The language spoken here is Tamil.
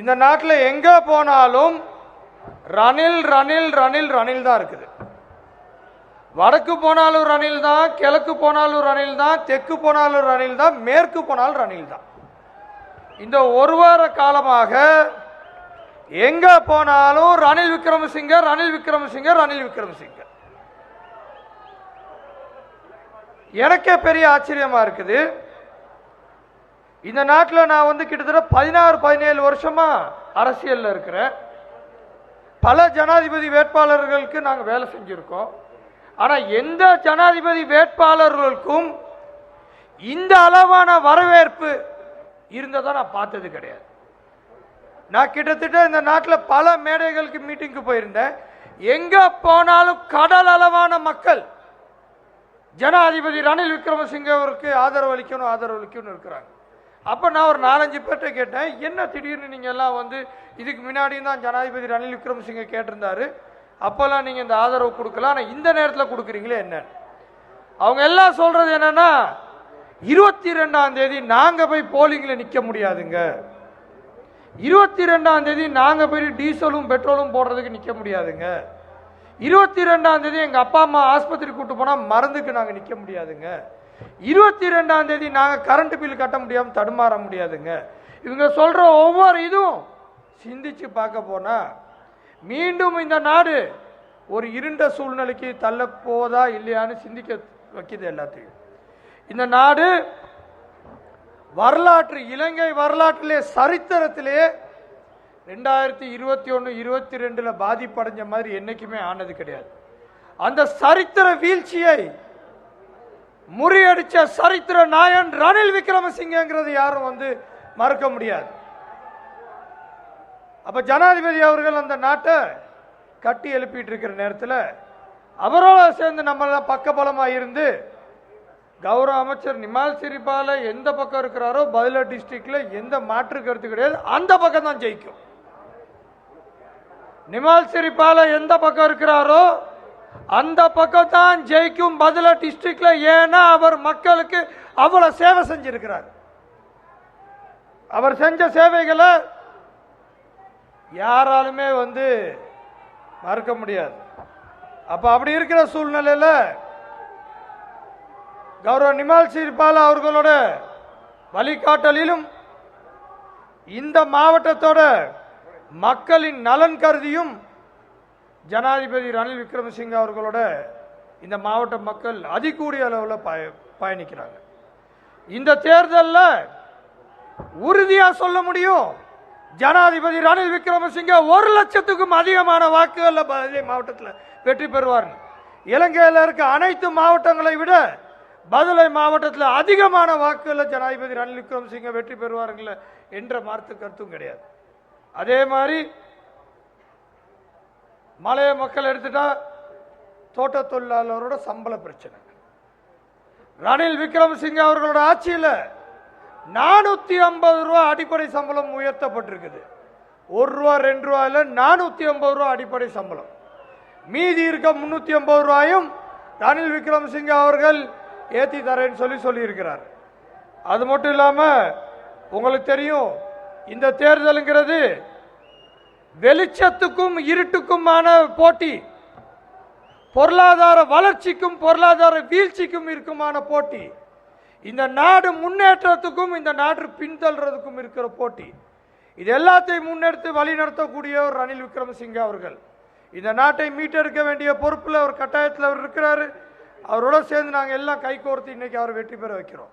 இந்த நாட்டில் எங்கே போனாலும் ரணில் ரணில் ரணில் ரணில் தான் இருக்குது. வடக்கு போனாலும் ரணில் தான் கிழக்கு போனாலும் ரணில் தான் தெற்கு போனாலும் ரணில் தான் மேற்கு போனாலும் ரணில் தான். இந்த ஒரு வார காலமாக எங்கே போனாலும் ரணில் விக்ரமசிங்க ரணில் விக்ரமசிங்க ரணில் விக்ரமசிங்க. எனக்கே பெரிய ஆச்சரியமாக இருக்குது. இந்த நாட்டில் நான் வந்து கிட்டத்தட்ட பதினாறு பதினேழு வருஷமா அரசியலில் இருக்கிறேன். பல ஜனாதிபதி வேட்பாளர்களுக்கு நாங்கள் வேலை செஞ்சுருக்கோம். ஆனால் எந்த ஜனாதிபதி வேட்பாளர்களுக்கும் இந்த அளவான வரவேற்பு இருந்ததை நான் பார்த்தது கிடையாது. நான் கிட்டத்தட்ட இந்த நாட்டில் பல மேடைகளுக்கு மீட்டிங்க்கு போயிருந்தேன். எங்கே போனாலும் கடல் அளவான மக்கள் ஜனாதிபதி ரணில் விக்ரமசிங்கவருக்கு ஆதரவு அளிக்கணும் ஆதரவு அளிக்கணும்னு இருக்கிறாங்க. அப்போ நான் ஒரு நாலஞ்சு பேர்கிட்ட கேட்டேன் என்ன திடீர்னு நீங்கள் எல்லாம் வந்து இதுக்கு முன்னாடியும் தான் ஜனாதிபதி ரணில் விக்ரமசிங்க கேட்டிருந்தாரு. அப்போல்லாம் நீங்கள் இந்த ஆதரவு கொடுக்கல ஆனால் இந்த நேரத்தில் கொடுக்குறீங்களே என்ன? அவங்க எல்லாம் சொல்கிறது என்னென்னா இருபத்தி ரெண்டாம் தேதி நாங்கள் போய் போலிங்கில் நிற்க முடியாதுங்க. இருபத்தி ரெண்டாம் தேதி நாங்கள் போய் டீசலும் பெட்ரோலும் போடுறதுக்கு நிற்க முடியாதுங்க. இருபத்தி ரெண்டாம் தேதி எங்கள் அப்பா அம்மா ஆஸ்பத்திரி கூட்டு போனால் மருந்துக்கு நாங்கள் நிற்க முடியாதுங்க. இருபத்தி ரெண்டாம் தேதி நாங்கள் கரண்ட் பில் கட்ட முடியாமல் தடுமாற முடியாதுங்க. இவங்க சொல்கிற ஒவ்வொரு இதுவும் சிந்திச்சு பார்க்க போனால் மீண்டும் இந்த நாடு ஒரு இருண்ட சூழ்நிலைக்கு தள்ள போதா இல்லையான்னு சிந்திக்க வைக்கிது எல்லாத்தையும். இந்த நாடு வரலாற்று இலங்கை வரலாற்றிலே சரித்திரத்திலே ரெண்டாயிரத்தி இருபத்தி ஒன்று இருபத்தி ரெண்டில் பாதிப்படைஞ்ச மாதிரி என்னைக்குமே ஆனது கிடையாது. அந்த சரித்திர வீழ்ச்சியை முறியடிச்ச சரித்திர நாயன் ரணில் விக்ரமசிங்கிறது யாரும் வந்து மறக்க முடியாது. அப்ப ஜனாதிபதி அவர்கள் அந்த நாட்டை கட்டி எழுப்பிட்டு இருக்கிற நேரத்தில் அவரோட சேர்ந்து நம்மளாம் பக்கபலமாக இருந்து கௌரவ அமைச்சர் நிமால் சிரிபால எந்த பக்கம் இருக்கிறாரோ பதில டிஸ்ட்ரிக்ட்ல எந்த மாற்று கருத்து கிடையாது. அந்த பக்கம் தான் ஜெயிக்கும். நிமால் சிரிபால எந்த பக்கம் இருக்கிறாரோ அந்த பக்கம் தான் ஜெயிக்கும் பதில டிஸ்ட்ரிக்ட்ல ஏன்னா அவர் மக்களுக்கு அவ்வளவு சேவை செஞ்சிருக்கிறார். அவர் செஞ்ச சேவைகளை யாராலுமே வந்து மறுக்க முடியாது. அப்ப அப்படி இருக்கிற சூழ்நிலையில கௌரவ நிமால் சிரிபால அவர்களோட வழிகாட்டலிலும் இந்த மாவட்டத்தோட மக்களின் நலன் கருதியும் ஜனாதிபதி ரணில் விக்ரமசிங்க அவர்களோட இந்த மாவட்ட மக்கள் அதிகூடிய அளவில் பய பயணிக்கிறாங்க. இந்த தேர்தலில் உறுதியாக சொல்ல முடியும் ஜனாதிபதி ரணில் விக்ரமசிங்க ஒரு லட்சத்துக்கும் அதிகமான வாக்குகளில் பதுளை மாவட்டத்தில் வெற்றி பெறுவார் இலங்கையில் இருக்க அனைத்து மாவட்டங்களை விட பதுளை மாவட்டத்தில் அதிகமான வாக்குகளில் ஜனாதிபதி ரணில் விக்ரமசிங்க வெற்றி பெறுவாருங்கள என்ற மாற்று கருத்தும் கிடையாது. அதே மாதிரி மலைய மக்கள் எடுத்துட்டா தோட்ட தொழிலாளரோட சம்பள பிரச்சனை. ரணில் விக்ரமசிங்க அவர்களோட ஆட்சியில் நானூத்தி ஐம்பது ரூபா அடிப்படை சம்பளம் உயர்த்தப்பட்டிருக்குது. ஒரு ரூபா ரெண்டு ரூபாயில் நானூத்தி ஐம்பது ரூபா அடிப்படை சம்பளம். மீதி இருக்க முன்னூத்தி ஐம்பது ரூபாயும் ரணில் விக்ரமசிங்க அவர்கள் ஏத்தி தரேன்னு சொல்லி சொல்லியிருக்கிறார். அது மட்டும் இல்லாமல் உங்களுக்கு தெரியும் இந்த தேர்தலுங்கிறது வெளிச்சத்துக்கும் இருட்டுக்குமான போட்டி. பொருளாதார வளர்ச்சிக்கும் பொருளாதார வீழ்ச்சிக்கும் இருக்குமான போட்டி. இந்த நாடு முன்னேற்றத்துக்கும் இந்த நாடு பின்தள்ளுறதுக்கும் இருக்கிற போட்டி. இது எல்லாத்தையும் முன்னெடுத்து வழிநடத்தக்கூடிய ஒரு ரணில் விக்ரமசிங்கே அவர்கள். இந்த நாட்டை மீட்டெடுக்க வேண்டிய பொறுப்பில் அவர் கட்டாயத்தில் அவர் இருக்கிறாரு. அவரோட சேர்ந்து நாங்கள் எல்லாம் கைகோர்த்து இன்னைக்கு அவர் வெற்றி பெற வைக்கிறோம்.